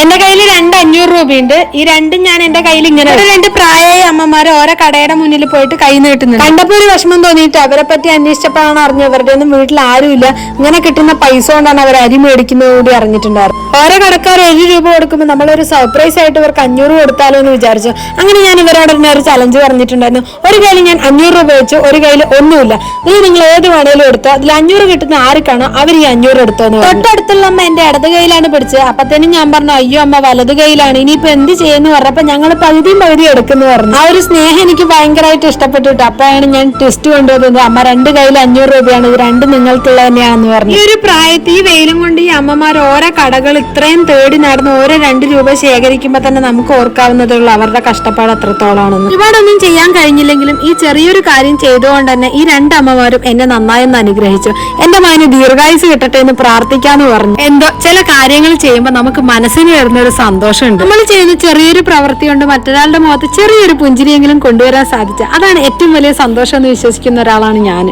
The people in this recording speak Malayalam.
എന്റെ കയ്യിൽ രണ്ട് അഞ്ഞൂറ് രൂപയുണ്ട്. ഈ രണ്ടും ഞാൻ എന്റെ കയ്യിൽ ഇങ്ങനെ രണ്ട് പ്രായമായ അമ്മമാര് ഓരോ കടയുടെ മുന്നിൽ പോയിട്ട് കൈ നീട്ടുന്നുണ്ട്. കണ്ടപ്പോ ഒരു വിഷമം തോന്നിയിട്ട് അവരെ പറ്റി അന്വേഷിച്ചപ്പോഴാണ് അറിഞ്ഞത് അവരുടെ ഒന്നും വീട്ടിൽ ആരുമില്ല. ഇങ്ങനെ കിട്ടുന്ന പൈസ കൊണ്ടാണ് അവർ അരി മേടിക്കുന്നത് കൂടി അറിഞ്ഞിട്ടുണ്ടായിരുന്നു ഓരോ കടക്കാർ ഏഴ് രൂപ കൊടുക്കുമ്പോൾ നമ്മളൊരു സർപ്രൈസ് ആയിട്ട് ഇവർക്ക് അഞ്ഞൂറ് കൊടുത്താലോ എന്ന് വിചാരിച്ചു. അങ്ങനെ ഞാൻ ഇവരോട് തന്നെ ഒരു ചലഞ്ച് പറഞ്ഞിട്ടുണ്ടായിരുന്നു. ഒരു കയ്യിൽ ഞാൻ അഞ്ഞൂറ് രൂപ വെച്ചു ഒരു കയ്യിൽ ഒന്നുമില്ല. ഇത് നിങ്ങൾ ഏത് വേണേലും എടുത്തു. അതിൽ അഞ്ഞൂറ് കിട്ടുന്ന ആർക്കാണോ അവർ ഈ അഞ്ഞൂറ് എടുത്തോന്ന് പറഞ്ഞു. തൊട്ടടുത്തുള്ള അമ്മ എന്റെ ഇടത് കയ്യിലാണ് പിടിച്ചത്. അപ്പത്തേനും ഞാൻ പറഞ്ഞു അയ്യോ അമ്മ വലത് കയ്യിലാണ് ഇനിയിപ്പോ എന്ത് ചെയ്യുന്നു പറഞ്ഞപ്പോ ഞങ്ങൾ പകുതിയും പകുതി എടുക്കുന്നു പറഞ്ഞു. ആ ഒരു സ്നേഹം എനിക്ക് ഭയങ്കരമായിട്ട് ഇഷ്ടപ്പെട്ടു അപ്പോഴാണ് ഞാൻ ടെസ്റ്റ് കൊണ്ടുവന്നത്. അമ്മ രണ്ട് കയ്യിൽ അഞ്ഞൂറ് രൂപയാണ്. ഇത് രണ്ട് നിങ്ങൾക്കുള്ള തന്നെയാണെന്ന് പറഞ്ഞു. ഈ ഒരു പ്രായത്തിൽ ഈ വെയിലും കൊണ്ട് ഈ അമ്മമാർ ഓരോ കടകൾ ഇത്രയും തേടി നടന്ന് ഓരോ രണ്ട് രൂപ ശേഖരിക്കുമ്പോൾ തന്നെ നമുക്ക് ഓർക്കാവുന്നതേ ഉള്ളൂ. അവരുടെ കഷ്ടപ്പാട് അത്രത്തോളാണെന്ന്. ഒരുപാടൊന്നും ചെയ്യാൻ കഴിഞ്ഞില്ലെങ്കിലും ഈ ചെറിയൊരു കാര്യം ചെയ്തുകൊണ്ട് തന്നെ ഈ രണ്ട് അമ്മമാരും എന്നെ നന്നായെന്ന് അനുഗ്രഹിച്ചു. എന്റെ മകന് ദീർഘായുസ് കിട്ടട്ടെ എന്ന് പ്രാർത്ഥിക്കാന്ന് പറഞ്ഞു. എന്തോ ചില കാര്യങ്ങൾ ചെയ്യുമ്പോൾ നമുക്ക് മനസ്സിന് വരുന്ന ഒരു സന്തോഷമുണ്ട്. നമ്മൾ ചെയ്യുന്ന ചെറിയൊരു പ്രവൃത്തി കൊണ്ട് മറ്റൊരാളുടെ മുഖത്ത് ചെറിയൊരു പുഞ്ചിരിയെങ്കിലും കൊണ്ടുവരാൻ സാധിച്ച അതാണ് ഏറ്റവും വലിയ സന്തോഷം എന്ന് വിശ്വസിക്കുന്ന ഒരാളാണ് ഞാൻ